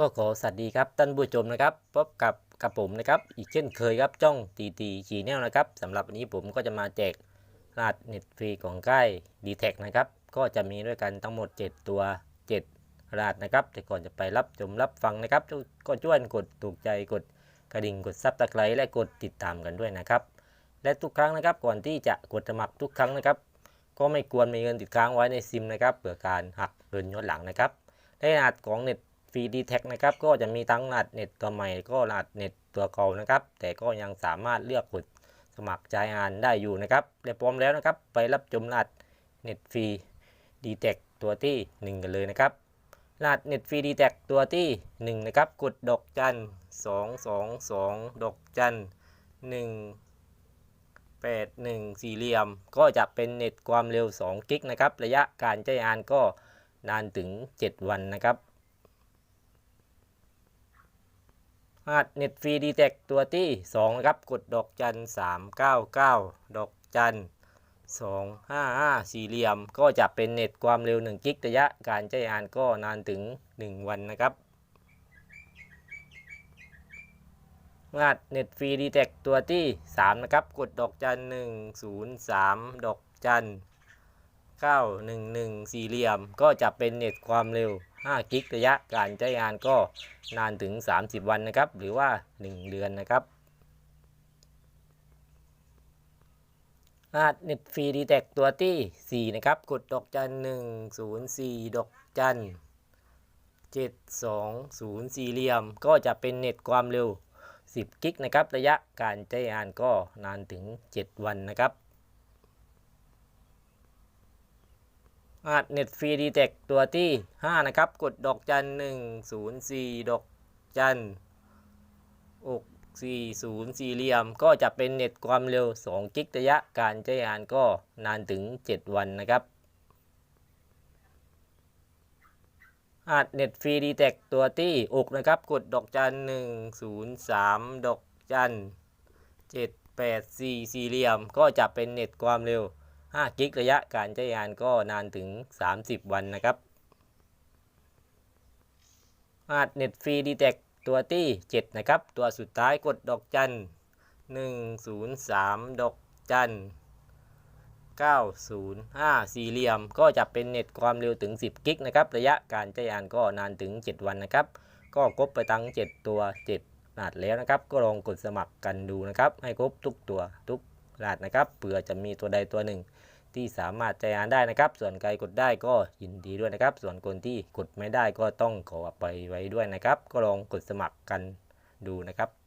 ก็ขอสวัสดีครับท่านผู้ชมนะครับพบกับกับผมนะครับ อีกเช่นเคยครับจ้องตีตีชีแนลนะครับสำหรับวันนี้ผมก็จะมาแจกรหัสเน็ตฟรีของค่าย d t แท็นะครับ ก็จะมีด้วยกันทั้งหมด 7 ตัว 7รหัสนะครับ แต่ก่อนจะไปรับชมรับฟังนะครับ ก็ช่วยกดถูกใจกดกระดิ่งกดซับตะไคร้และกดติดตามกันด้วยนะครับ และทุกครั้งนะครับก่อนที่จะกดสมัครทุกครั้งนะครับ ก็ไม่ควรมีเงินติดค้างไว้ในซิมนะครับเผื่อการหักเงินย้อนหลังนะครับและรหัสของเน็ต ฟรีดีแท็นะครับก็จะมีทั้งรหัสเน็ตตัวใหม่ก็รหัสเน็ตตัวเก่านะครับ แต่ก็ยังสามารถเลือกกดสมัครใจอ่านได้อยู่นะครับและพร้อมแล้วนะครับ ไปรับชมรหัสเน็ตฟรีดีแท็ตัวที่ 1 กันเลยนะครับรหัสเน็ตฟรีดีแท็ตัวที่ 1 นะครับ กดดอกจัน2 2 2ดอกจัน1 8 1สี่เหลี่ยม ก็จะเป็นเน็ตความเร็ว2กิกนะครับ ระยะการใช้งานก็นานถึง 7 วันนะครับ รหัสเน็ตฟรีดีแท็ตัวที่2นะครับกดดอกจัน 399 ดอกจัน 255 สี่เหลี่ยม ก็จะเป็นเน็ตความเร็ว 1 กิกระยะการใช้งานก็นานถึง 1 วันนะครับรหัสเน็ตฟรีดีแท็ตัวที่ 3 นะครับ กดดอกจัน 103 ดอกจัน 911 สี่เหลี่ยม ก็จะเป็นเน็ตความเร็ว 5 กิกระยะการใช้งานก็นานถึง 30 วันนะครับ หรือว่า 1 เดือนนะครับรหัสเน็ตฟรีดีแท็ตัวที่ 4 นะครับ กดดอกจัน 104 ดอกจัน 720 สี่เหลี่ยม ก็จะเป็นเน็ตความเร็ว 10 กิกนะครับ ระยะการใช้งานก็นานถึง 7 วันนะครับ รหัสเน็ตฟรีดีแท็ตัวที่ 5 นะครับ กดดอกจัน104 ดอกจันอก40 สี่เหลี่ยม ก็จะเป็นเน็ตความเร็ว 2 กิกระยะการใช้งานก็นานถึง 7 วันนะครับรหัสเน็ตฟรีดีแท็ตัวที่ 6 นะครับ กดดอกจัน103 ดอกจัน784 สี่เหลี่ยม ก็จะเป็นเน็ตความเร็ว 5กิกระยะการใช้งานก็นานถึง 30 วันนะครับรหัสเน็ตฟรีดีแท็ตัวที่ 7 นะครับ ตัวสุดท้ายกดดอกจัน 103 ดอกจัน 905 สี่เหลี่ยม ก็จะเป็นเน็ตความเร็วถึง 10 กิกนะครับ ระยะการใช้งานก็นานถึง 7 วันนะครับ ก็ครบไปทั้ง 7 ตัว 7 รหัสแล้วนะครับ ก็ลองกดสมัครกันดูนะครับ ให้ครบทุกตัวทุก พลาดนะครับเผื่อจะมีตัวใดตัวหนึ่ง ที่สามารถใจอ่านได้นะครับ ส่วนใครกดได้ก็ยินดีด้วยนะครับ ส่วนคนที่กดไม่ได้ก็ต้องขอไปไว้ด้วยนะครับ ก็ลองกดสมัครกันดูนะครับ